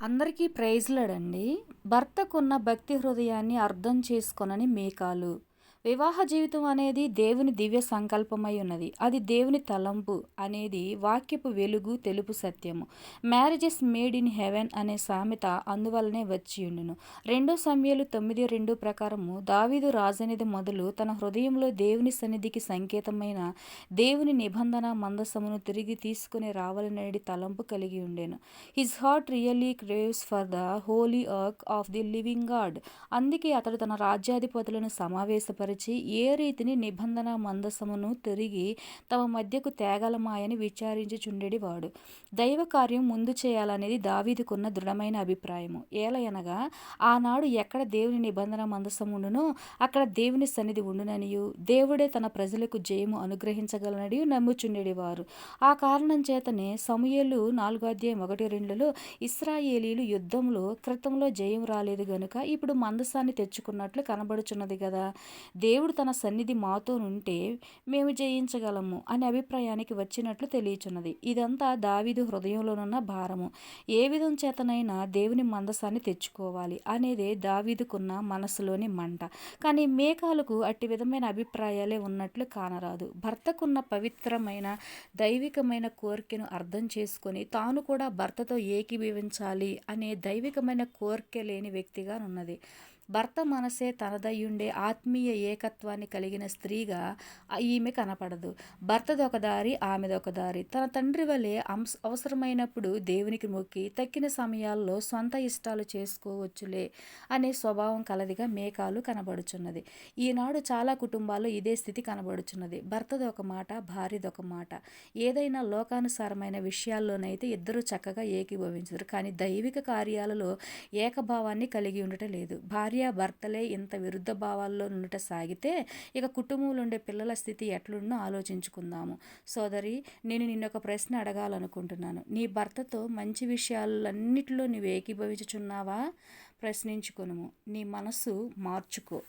అందరికీ ప్రైజ్లాడండి. భర్తకున్న భక్తి హృదయాన్ని అర్థం చేసుకొనని మేకాలు. వివాహ జీవితం అనేది దేవుని దివ్య సంకల్పమై ఉన్నది. అది దేవుని తలంపు అనేది వాక్యపు వెలుగు తెలుపు సత్యము. మ్యారేజెస్ మేడ్ ఇన్ హెవెన్ అనే సామెత అందువల్లనే వచ్చి ఉండును. రెండో సమయాలు తొమ్మిది రెండు ప్రకారము దావీదు రాజనిధి మొదలు తన హృదయంలో దేవుని సన్నిధికి సంకేతమైన దేవుని నిబంధన మందసమును తిరిగి తీసుకుని రావాలనేది తలంపు కలిగి ఉండేను. His heart really craves for the holy work of the living God అందుకే అతడు తన రాజ్యాధిపతులను సమావేశపరి పరిచి ఏ రీతిని నిబంధన మందసమును తిరిగి తమ మధ్యకు తేగలమాయని విచారించుచుండెడివాడు. దైవ కార్యం ముందు చేయాలనేది దావీదుకున్న దృఢమైన అభిప్రాయము. ఏలయనగా ఆనాడు ఎక్కడ దేవుని నిబంధన మందసముండునో అక్కడ దేవుని సన్నిధి ఉండుననియు. దేవుడే తన ప్రజలకు జయము అనుగ్రహించగలనడి నమ్ముచుండేవారు ఆ కారణం చేతనే సమూహలు నాలుగో అధ్యాయం ఒకటి రెండులో ఇస్రాయేలీలు యుద్ధంలో క్రితంలో జయం రాలేదు గనుక ఇప్పుడు మందసాన్ని తెచ్చుకున్నట్లు కనబడుచున్నది కదా దేవుడు తన సన్నిధి మాతో ఉంటే మేము జయించగలము అనే అభిప్రాయానికి వచ్చినట్లు తెలియచున్నది. ఇదంతా దావీదు హృదయంలోనున్న భారము. ఏ విధం చేతనైనా దేవుని మందసాన్ని తెచ్చుకోవాలి అనేదే దావీదుకున్న మనసులోని మంట. కానీ మేఘాలకు అట్టి విధమైన అభిప్రాయాలే ఉన్నట్లు కానరాదు. భర్తకున్న పవిత్రమైన దైవికమైన కోరికను అర్థం చేసుకొని తాను కూడా భర్తతో ఏకీభవించాలి అనే దైవికమైన కోరిక లేని వ్యక్తిగా ఉన్నది భర్త మనసే తనదయ్యుండే ఆత్మీయ ఏకత్వాన్ని కలిగిన స్త్రీగా ఈమె కనపడదు. భర్తదొక దారి ఆమెదొక దారి. తన తండ్రి వలె అంశ అవసరమైనప్పుడు దేవునికి మొక్కి తక్కిన సమయాల్లో సొంత ఇష్టాలు చేసుకోవచ్చులే అనే స్వభావం కలదిగా మేకాలు కనబడుచున్నది. ఈనాడు చాలా కుటుంబాల్లో ఇదే స్థితి కనబడుచున్నది. భర్తది ఒక మాట భార్యదొక మాట. ఏదైనా లోకానుసారమైన విషయాల్లోనైతే ఇద్దరు చక్కగా ఏకీభవించరు. కానీ దైవిక కార్యాలలో ఏకభావాన్ని కలిగి ఉండటం లేదు. భార్య భర్తలే ఇంత విరుద్ధ భావాల్లో నుండుట సాగితే ఇక కుటుంబంలో ఉండే పిల్లల స్థితి ఎట్లుండో ఆలోచించుకుందాము. సోదరి నేను నిన్న ఒక ప్రశ్న అడగాలనుకుంటున్నాను. నీ భర్తతో మంచి విషయాలన్నిటిలో నువ్వు ఏకీభవించుచున్నావా? ప్రశ్నించుకొనుము. నీ మనసు మార్చుకో.